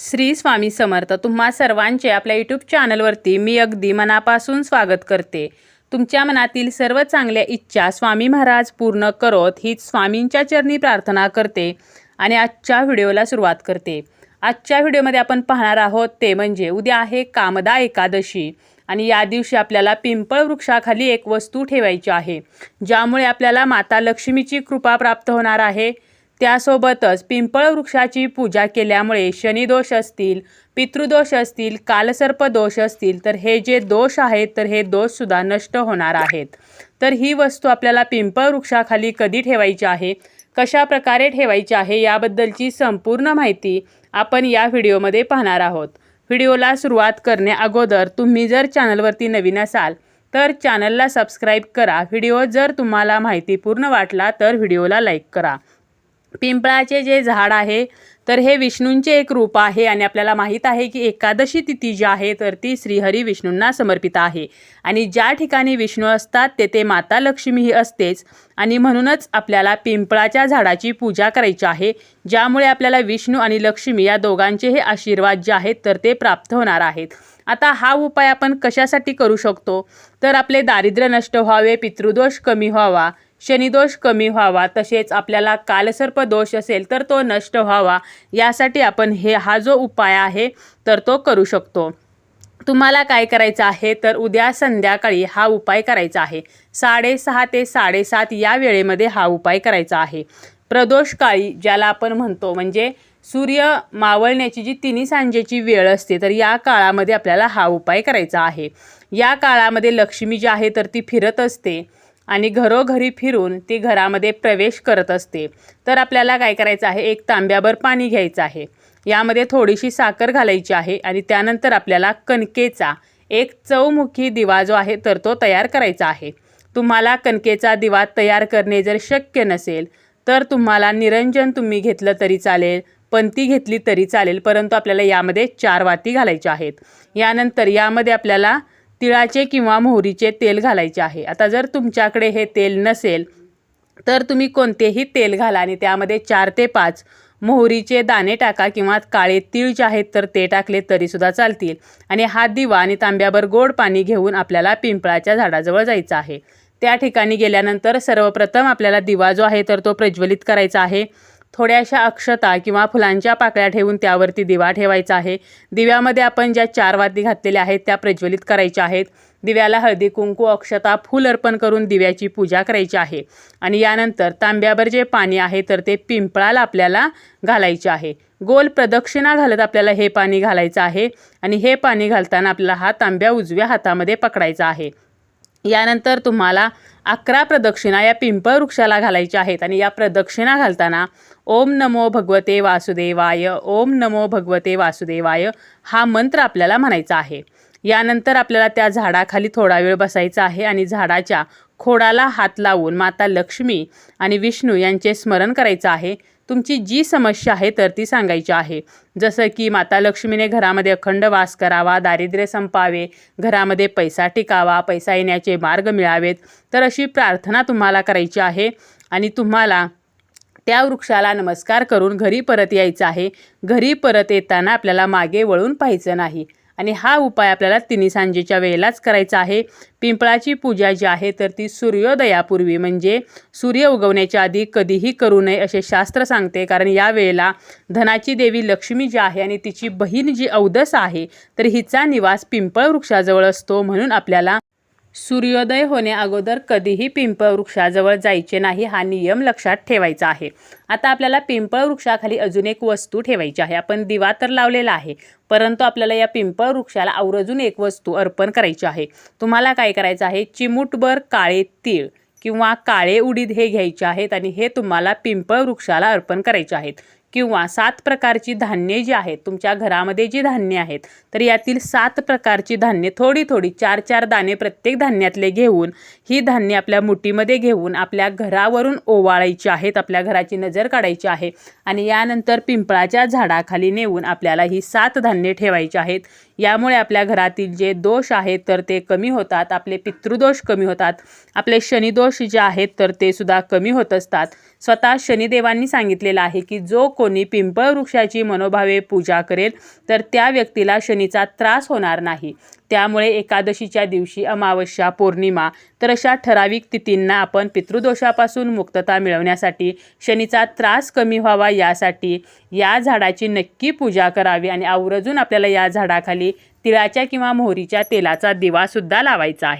श्री स्वामी समर्थ तुम्हा सर्वांचे आपल्या यूट्यूब चॅनलवरती मी अगदी मनापासून स्वागत करते. तुमच्या मनातील सर्व चांगल्या इच्छा स्वामी महाराज पूर्ण करोत हीच स्वामींच्या चरणी प्रार्थना करते आणि आजच्या व्हिडिओला सुरुवात करते. आजच्या व्हिडिओमध्ये आपण पाहणार आहोत ते म्हणजे उद्या आहे कामदा एकादशी आणि या दिवशी आपल्याला पिंपळ वृक्षाखाली एक वस्तू ठेवायची आहे ज्यामुळे आपल्याला माता लक्ष्मीची कृपा प्राप्त होणार आहे. त्यासोबतच पिंपळ वृक्षाची पूजा केल्यामुळे शनिदोष असतील पितृदोष असतील कालसर्प दोष असतील तर हे जे दोष आहेत तर हे दोषसुद्धा नष्ट होणार आहेत. तर ही वस्तू आपल्याला पिंपळ वृक्षाखाली कधी ठेवायची आहे कशा प्रकारे ठेवायची आहे याबद्दलची संपूर्ण माहिती आपण या व्हिडिओमध्ये पाहणार आहोत. व्हिडिओला सुरुवात करण्याअगोदर तुम्ही जर चॅनलवरती नवीन असाल तर चॅनलला सबस्क्राईब करा. व्हिडिओ जर तुम्हाला माहितीपूर्ण वाटला तर व्हिडिओला लाईक करा. पिंपळाचे जे झाड आहे तर हे विष्णूंचे एक रूप आहे आणि आपल्याला माहीत आहे की एकादशी तिथी जी आहे तर ती श्रीहरी विष्णूंना समर्पित आहे. आणि ज्या ठिकाणी विष्णू असतात तेथे माता लक्ष्मी ही असतेच. आणि म्हणूनच आपल्याला पिंपळाच्या झाडाची पूजा करायची आहे. ज्यामुळे आपल्याला विष्णू आणि लक्ष्मी या दोघांचे हे आशीर्वाद जे आहेत तर ते प्राप्त होणार आहेत. आता हा उपाय आपण कशासाठी करू शकतो? तर आपले दारिद्र्य नष्ट व्हावे पितृदोष कमी व्हावा शनिदोष कमी व्हावा तसेच आपल्याला कालसर्प दोष असेल तर तो नष्ट व्हावा यासाठी आपण हे हा जो उपाय आहे तर तो करू शकतो. तुम्हाला काय करायचं आहे तर उद्या संध्याकाळी हा उपाय करायचा आहे. साडेसहा ते साडेसात या वेळेमध्ये हा उपाय करायचा आहे. प्रदोष काळी ज्याला आपण म्हणतो म्हणजे सूर्य मावळण्याची जी तिन्ही सांजेची वेळ असते तर या काळामध्ये आपल्याला हा उपाय करायचा आहे. या काळामध्ये लक्ष्मी जी आहे तर ती फिरत असते. आणि घरोघरी फिरून ती घरामध्ये प्रवेश करत असते. तर आपल्याला काय करायचं आहे? एक तांब्याभर पाणी घ्यायचं आहे. यामध्ये थोडीशी साखर घालायची आहे आणि त्यानंतर आपल्याला कणकेचा एक चौमुखी दिवा जो आहे तर तो तयार करायचा आहे. तुम्हाला कणकेचा दिवा तयार करणे जर शक्य नसेल तर तुम्हाला निरंजन तुम्ही घेतलं तरी चालेल पंती घेतली तरी चालेल परंतु आपल्याला यामध्ये चार वाती घालायच्या आहेत. यानंतर यामध्ये आपल्याला तिळाचे किंवा मोहरीचे तेल घालायचे आहे. आता जर तुमच्याकडे हे तेल नसेल तर तुम्ही कोणतेही तेल घाला आणि त्यामध्ये चार ते पाच मोहरीचे दाणे टाका किंवा काळे तीळ जे आहेत तर ते टाकले तरीसुद्धा चालतील. आणि हा दिवा आणि तांब्यावर गोड पाणी घेऊन आपल्याला पिंपळाच्या झाडाजवळ जायचं आहे. त्या ठिकाणी गेल्यानंतर सर्वप्रथम आपल्याला दिवा जो आहे तर तो प्रज्वलित करायचा आहे. थोड्याशा अक्षता किंवा फुलांच्या पाकळ्या ठेवून त्यावरती दिवा ठेवायचा आहे. दिव्यामध्ये आपण ज्या चार वाती घातलेल्या आहेत त्या प्रज्वलित करायच्या आहेत. दिव्याला हळदी कुंकू अक्षता फूल अर्पण करून दिव्याची पूजा करायची आहे. आणि यानंतर तांब्यावर जे पाणी आहे तर ते पिंपळाला आपल्याला घालायचे आहे. गोल प्रदक्षिणा घालत आपल्याला हे पाणी घालायचं आहे आणि हे पाणी घालताना आपल्याला हा तांब्या उजव्या हातामध्ये पकडायचा आहे. यानंतर तुम्हाला अकरा प्रदक्षिणा या पिंपळ वृक्षाला घालायच्या आहेत. आणि या प्रदक्षिणा घालताना ओम नमो भगवते वासुदेवाय ओम नमो भगवते वासुदेवाय हा मंत्र आपल्याला म्हणायचा आहे. यानंतर आपल्याला त्या झाडाखाली थोडा वेळ बसायचा आहे आणि झाडाच्या खोडाला हात लावून माता लक्ष्मी आणि विष्णू यांचे स्मरण करायचं आहे. तुमची जी समस्या आहे तर ती सांगायची आहे. जसं की माता लक्ष्मीने घरामध्ये अखंड वास करावा दारिद्र्य संपावे घरामध्ये पैसा टिकावा पैसा येण्याचे मार्ग मिळावेत तर अशी प्रार्थना तुम्हाला करायची आहे. आणि तुम्हाला त्या वृक्षाला नमस्कार करून घरी परत यायचं आहे. घरी परत येताना आपल्याला मागे वळून पाहायचं नाही. आणि हा उपाय आपल्याला तिन्ही सांजेच्या वेळेलाच करायचा आहे. पिंपळाची पूजा जी आहे तर ती सूर्योदयापूर्वी म्हणजे सूर्य उगवण्याच्या आधी कधीही करू नये असे शास्त्र सांगते. कारण या वेळेला धनाची देवी लक्ष्मी जी आहे आणि तिची बहीण जी औदस आहे तर हिचा निवास पिंपळ वृक्षाजवळ असतो म्हणून आपल्याला सूर्योदय होण्याअगोदर कधीही पिंपळ वृक्षाजवळ जायचे नाही हा नियम लक्षात ठेवायचा आहे. आता आपल्याला पिंपळ वृक्षाखाली अजून एक वस्तू ठेवायची आहे. आपण दिवा तर लावलेला आहे परंतु आपल्याला या पिंपळ वृक्षाला आवर्जून एक वस्तू अर्पण करायची आहे. तुम्हाला काय करायचं आहे? चिमूटभर काळे तीळ किंवा काळे उडीद हे घ्यायचे आहेत आणि हे तुम्हाला पिंपळ वृक्षाला अर्पण करायचे आहेत. किंवा सात प्रकारची धान्ये जी आहेत तुमच्या घरामध्ये जी धान्ये आहेत तर यातील सात प्रकारची धान्ये थोडी थोडी चार चार दाणे प्रत्येक धान्यातले घेऊन ही धान्ये आपल्या मुठीमध्ये घेऊन आपल्या घरावरून ओवाळायची आहेत आपल्या घराची नजर काढायची आहे आणि यानंतर पिंपळाच्या झाडाखाली नेऊन आपल्याला ही सात धान्ये ठेवायची आहेत. यामुळे आपल्या घरातील जे दोष आहेत तर ते कमी होतात. आपले पितृदोष कमी होतात. आपले शनिदोष जे आहेत तर ते सुद्धा कमी होत असतात. स्वतः शनिदेवांनी सांगितलेलं आहे की जो कोणी पिंपळ वृक्षाची मनोभावे पूजा करेल तर त्या व्यक्तीला शनीचा त्रास होणार नाही. त्यामुळे एकादशीच्या दिवशी अमावस्या पौर्णिमा तर अशा ठराविक तिथींना आपण पितृदोषापासून मुक्तता मिळवण्यासाठी शनीचा त्रास कमी व्हावा यासाठी या झाडाची नक्की पूजा करावी आणि आवर्जून आपल्याला या झाडाखाली तिळाच्या किंवा मोहरीच्या तेलाचा दिवासुद्धा लावायचा आहे.